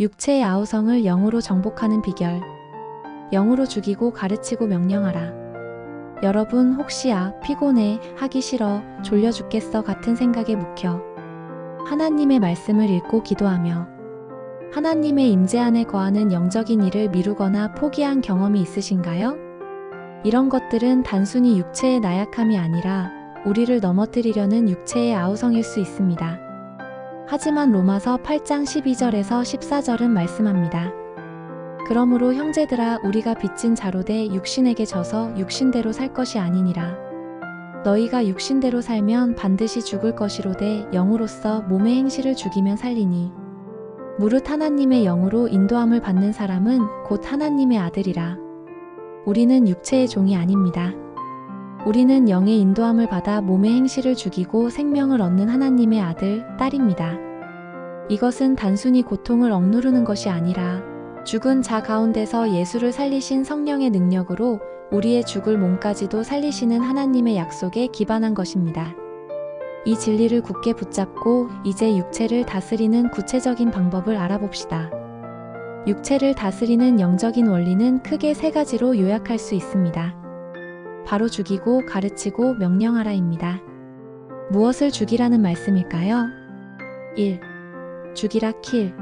육체의 아우성을 영으로 정복하는 비결. 영으로 죽이고 가르치고 명령하라. 여러분 혹시 아, 피곤해, 하기 싫어, 졸려 죽겠어 같은 생각에 묵혀. 하나님의 말씀을 읽고 기도하며 하나님의 임재 안에 거하는 영적인 일을 미루거나 포기한 경험이 있으신가요? 이런 것들은 단순히 육체의 나약함이 아니라 우리를 넘어뜨리려는 육체의 아우성일 수 있습니다. 하지만 로마서 8장 12절에서 14절은 말씀합니다. 그러므로 형제들아 우리가 빚진 자로 돼 육신에게 져서 육신대로 살 것이 아니니라. 너희가 육신대로 살면 반드시 죽을 것이로되 영으로서 몸의 행실을 죽이면 살리니. 무릇 하나님의 영으로 인도함을 받는 사람은 곧 하나님의 아들이라. 우리는 육체의 종이 아닙니다. 우리는 영의 인도함을 받아 몸의 행실을 죽이고 생명을 얻는 하나님의 아들, 딸입니다. 이것은 단순히 고통을 억누르는 것이 아니라 죽은 자 가운데서 예수를 살리신 성령의 능력으로 우리의 죽을 몸까지도 살리시는 하나님의 약속에 기반한 것입니다. 이 진리를 굳게 붙잡고 이제 육체를 다스리는 구체적인 방법을 알아봅시다. 육체를 다스리는 영적인 원리는 크게 세 가지로 요약할 수 있습니다. 바로 죽이고 가르치고 명령하라입니다. 무엇을 죽이라는 말씀일까요? 1. 죽이라 킬.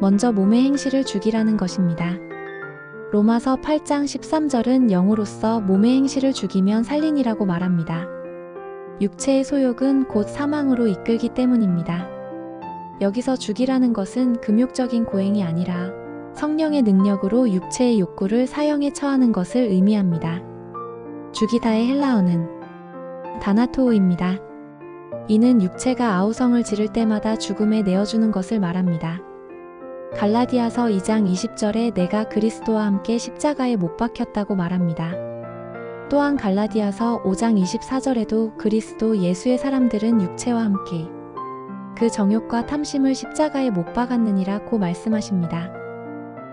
먼저 몸의 행실을 죽이라는 것입니다. 로마서 8장 13절은 영으로서 몸의 행실을 죽이면 살린이라고 말합니다. 육체의 소욕은 곧 사망으로 이끌기 때문입니다. 여기서 죽이라는 것은 금욕적인 고행이 아니라 성령의 능력으로 육체의 욕구를 사형에 처하는 것을 의미합니다. 죽이다의 헬라어는 다나토우입니다. 이는 육체가 아우성을 지를 때마다 죽음에 내어주는 것을 말합니다. 갈라디아서 2장 20절에 내가 그리스도와 함께 십자가에 못 박혔다고 말합니다. 또한 갈라디아서 5장 24절에도 그리스도 예수의 사람들은 육체와 함께 그 정욕과 탐심을 십자가에 못 박았느니라고 말씀하십니다.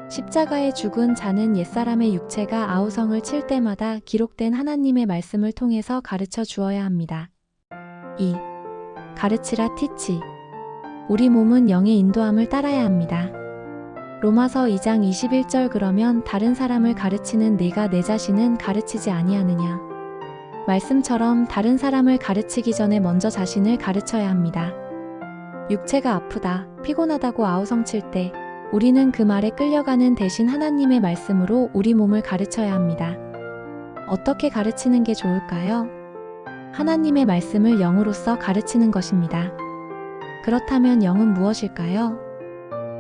십자가에 죽은 자는 옛사람의 육체가 아우성을 칠 때마다 기록된 하나님의 말씀을 통해서 가르쳐 주어야 합니다. 2. 가르치라 티치. 우리 몸은 영의 인도함을 따라야 합니다. 로마서 2장 21절 그러면 다른 사람을 가르치는 네가 내 자신은 가르치지 아니하느냐. 말씀처럼 다른 사람을 가르치기 전에 먼저 자신을 가르쳐야 합니다. 육체가 아프다, 피곤하다고 아우성칠 때 우리는 그 말에 끌려가는 대신 하나님의 말씀으로 우리 몸을 가르쳐야 합니다. 어떻게 가르치는 게 좋을까요? 하나님의 말씀을 영으로서 가르치는 것입니다. 그렇다면 영은 무엇일까요?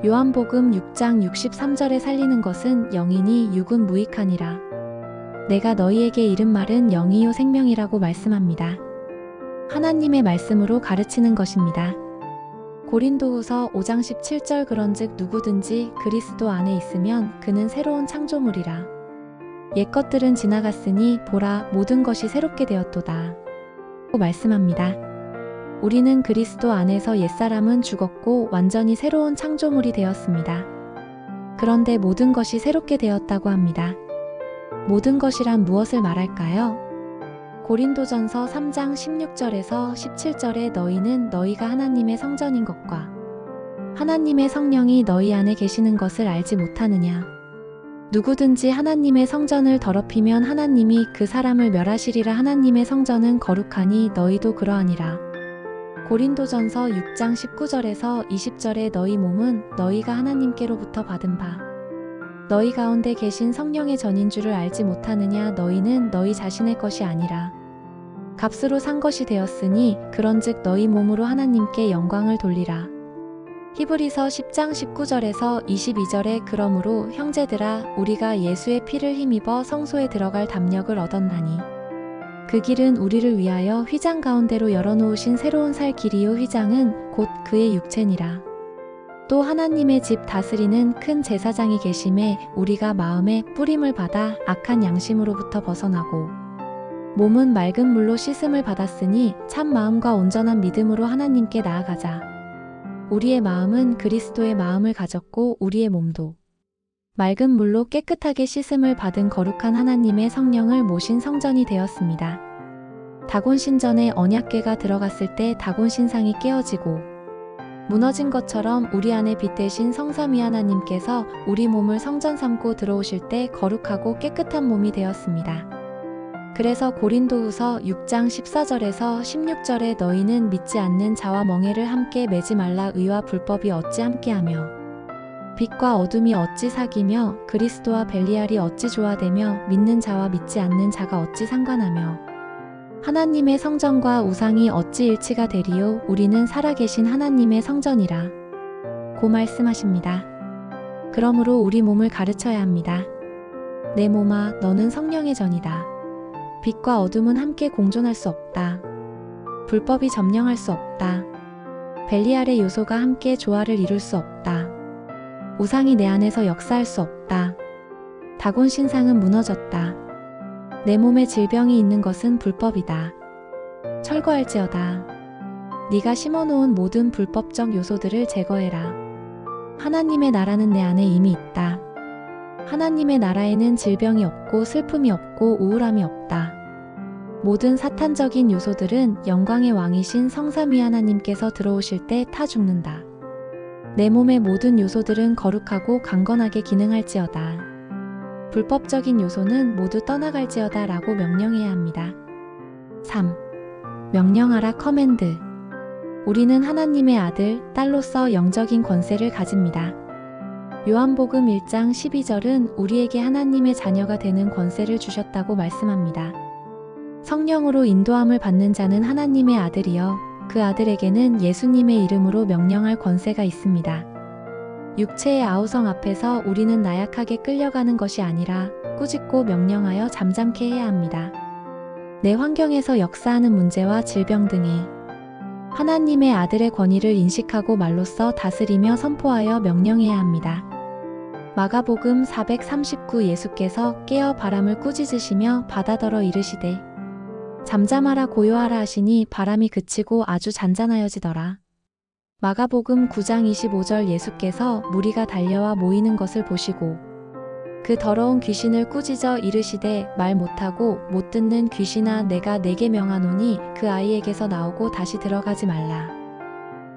요한복음 6장 63절에 살리는 것은 영이니 육은 무익하니라. 내가 너희에게 이른 말은 영이요 생명이라고 말씀합니다. 하나님의 말씀으로 가르치는 것입니다. 고린도후서 5장 17절 그런즉 누구든지 그리스도 안에 있으면 그는 새로운 창조물이라. 옛 것들은 지나갔으니 보라 모든 것이 새롭게 되었도다. 말씀합니다. 우리는 그리스도 안에서 옛사람은 죽었고 완전히 새로운 창조물이 되었습니다. 그런데 모든 것이 새롭게 되었다고 합니다. 모든 것이란 무엇을 말할까요? 고린도전서 3장 16절에서 17절에 너희는 너희가 하나님의 성전인 것과 하나님의 성령이 너희 안에 계시는 것을 알지 못하느냐. 누구든지 하나님의 성전을 더럽히면 하나님이 그 사람을 멸하시리라 하나님의 성전은 거룩하니 너희도 그러하니라. 고린도전서 6장 19절에서 20절에 너희 몸은 너희가 하나님께로부터 받은 바 너희 가운데 계신 성령의 전인 줄을 알지 못하느냐 너희는 너희 자신의 것이 아니라 값으로 산 것이 되었으니 그런즉 너희 몸으로 하나님께 영광을 돌리라. 히브리서 10장 19절에서 22절에 그러므로 형제들아 우리가 예수의 피를 힘입어 성소에 들어갈 담력을 얻었나니 그 길은 우리를 위하여 휘장 가운데로 열어놓으신 새로운 살 길이요 휘장은 곧 그의 육체니라. 또 하나님의 집 다스리는 큰 제사장이 계심에 우리가 마음에 뿌림을 받아 악한 양심으로부터 벗어나고 몸은 맑은 물로 씻음을 받았으니 참 마음과 온전한 믿음으로 하나님께 나아가자. 우리의 마음은 그리스도의 마음을 가졌고 우리의 몸도 맑은 물로 깨끗하게 씻음을 받은 거룩한 하나님의 성령을 모신 성전이 되었습니다. 다곤 신전에 언약궤가 들어갔을 때 다곤 신상이 깨어지고 무너진 것처럼 우리 안에 빛 대신 성삼위 하나님께서 우리 몸을 성전 삼고 들어오실 때 거룩하고 깨끗한 몸이 되었습니다. 그래서 고린도후서 6장 14절에서 16절에 너희는 믿지 않는 자와 멍해를 함께 매지 말라 의와 불법이 어찌 함께하며 빛과 어둠이 어찌 사귀며 그리스도와 벨리알이 어찌 조화되며 믿는 자와 믿지 않는 자가 어찌 상관하며 하나님의 성전과 우상이 어찌 일치가 되리요 우리는 살아계신 하나님의 성전이라 고 말씀하십니다. 그러므로 우리 몸을 가르쳐야 합니다. 내 몸아 너는 성령의 전이다. 빛과 어둠은 함께 공존할 수 없다. 불법이 점령할 수 없다. 벨리알의 요소가 함께 조화를 이룰 수 없다. 우상이 내 안에서 역사할 수 없다. 다곤 신상은 무너졌다. 내 몸에 질병이 있는 것은 불법이다. 철거할지어다. 네가 심어놓은 모든 불법적 요소들을 제거해라. 하나님의 나라는 내 안에 이미 있다. 하나님의 나라에는 질병이 없고 슬픔이 없고 우울함이 없다. 모든 사탄적인 요소들은 영광의 왕이신 성삼위 하나님께서 들어오실 때 타 죽는다. 내 몸의 모든 요소들은 거룩하고 강건하게 기능할지어다. 불법적인 요소는 모두 떠나갈지어다 라고 명령해야 합니다. 3. 명령하라 커맨드. 우리는 하나님의 아들, 딸로서 영적인 권세를 가집니다. 요한복음 1장 12절은 우리에게 하나님의 자녀가 되는 권세를 주셨다고 말씀합니다. 성령으로 인도함을 받는 자는 하나님의 아들이여 그 아들에게는 예수님의 이름으로 명령할 권세가 있습니다. 육체의 아우성 앞에서 우리는 나약하게 끌려가는 것이 아니라 꾸짖고 명령하여 잠잠케 해야 합니다. 내 환경에서 역사하는 문제와 질병 등이 하나님의 아들의 권위를 인식하고 말로써 다스리며 선포하여 명령해야 합니다. 마가복음 439 예수께서 깨어 바람을 꾸짖으시며 바다더러 이르시되 잠잠하라 고요하라 하시니 바람이 그치고 아주 잔잔하여지더라. 마가복음 9장 25절 예수께서 무리가 달려와 모이는 것을 보시고 그 더러운 귀신을 꾸짖어 이르시되 말 못하고 못 듣는 귀신아 내가 내게 명하노니 그 아이에게서 나오고 다시 들어가지 말라.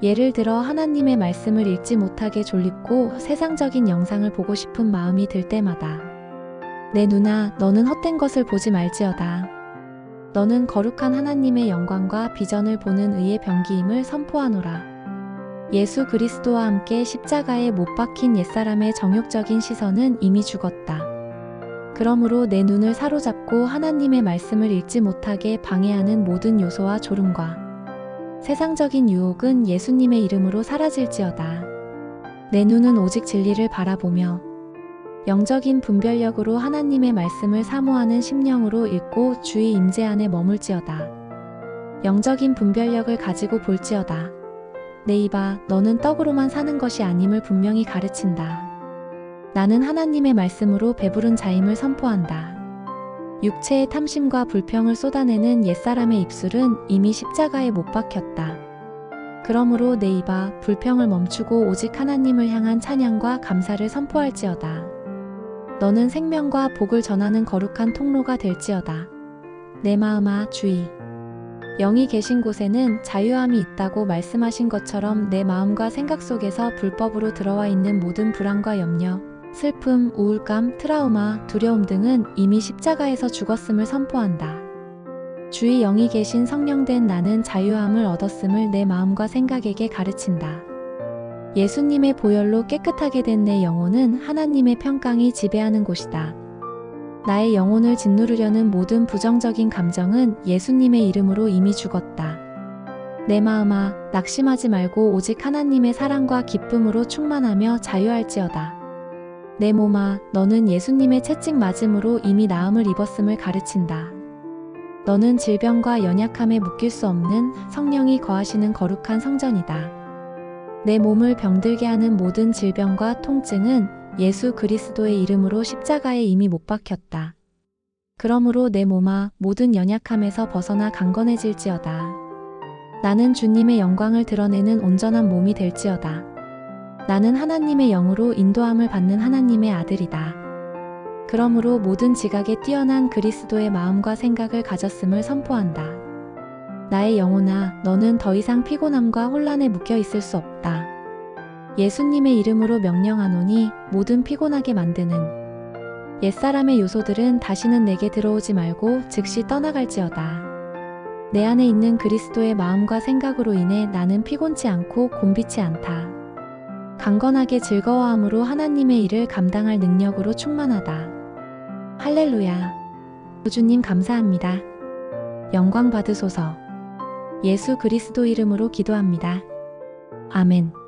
예를 들어 하나님의 말씀을 읽지 못하게 졸립고 세상적인 영상을 보고 싶은 마음이 들 때마다 내 누나 너는 헛된 것을 보지 말지어다. 너는 거룩한 하나님의 영광과 비전을 보는 의의 병기임을 선포하노라. 예수 그리스도와 함께 십자가에 못 박힌 옛사람의 정욕적인 시선은 이미 죽었다. 그러므로 내 눈을 사로잡고 하나님의 말씀을 읽지 못하게 방해하는 모든 요소와 졸음과 세상적인 유혹은 예수님의 이름으로 사라질지어다. 내 눈은 오직 진리를 바라보며 영적인 분별력으로 하나님의 말씀을 사모하는 심령으로 읽고 주의 임재 안에 머물지어다. 영적인 분별력을 가지고 볼지어다. 내 입아, 너는 떡으로만 사는 것이 아님을 분명히 가르친다. 나는 하나님의 말씀으로 배부른 자임을 선포한다. 육체의 탐심과 불평을 쏟아내는 옛사람의 입술은 이미 십자가에 못 박혔다. 그러므로 내 입아 불평을 멈추고 오직 하나님을 향한 찬양과 감사를 선포할지어다. 너는 생명과 복을 전하는 거룩한 통로가 될지어다. 내 마음아 주의. 영이 계신 곳에는 자유함이 있다고 말씀하신 것처럼 내 마음과 생각 속에서 불법으로 들어와 있는 모든 불안과 염려, 슬픔, 우울감, 트라우마, 두려움 등은 이미 십자가에서 죽었음을 선포한다. 주의 영이 계신 성령된 나는 자유함을 얻었음을 내 마음과 생각에게 가르친다. 예수님의 보혈로 깨끗하게 된 내 영혼은 하나님의 평강이 지배하는 곳이다. 나의 영혼을 짓누르려는 모든 부정적인 감정은 예수님의 이름으로 이미 죽었다. 내 마음아, 낙심하지 말고 오직 하나님의 사랑과 기쁨으로 충만하며 자유할지어다. 내 몸아, 너는 예수님의 채찍 맞음으로 이미 나음을 입었음을 가르친다. 너는 질병과 연약함에 묶일 수 없는 성령이 거하시는 거룩한 성전이다. 내 몸을 병들게 하는 모든 질병과 통증은 예수 그리스도의 이름으로 십자가에 이미 못 박혔다. 그러므로 내 몸아 모든 연약함에서 벗어나 강건해질지어다. 나는 주님의 영광을 드러내는 온전한 몸이 될지어다. 나는 하나님의 영으로 인도함을 받는 하나님의 아들이다. 그러므로 모든 지각에 뛰어난 그리스도의 마음과 생각을 가졌음을 선포한다. 나의 영혼아, 너는 더 이상 피곤함과 혼란에 묶여 있을 수 없다. 예수님의 이름으로 명령하노니 모든 피곤하게 만드는 옛사람의 요소들은 다시는 내게 들어오지 말고 즉시 떠나갈지어다. 내 안에 있는 그리스도의 마음과 생각으로 인해 나는 피곤치 않고 곤비치 않다. 강건하게 즐거워함으로 하나님의 일을 감당할 능력으로 충만하다. 할렐루야. 주님 감사합니다. 영광 받으소서. 예수 그리스도 이름으로 기도합니다. 아멘.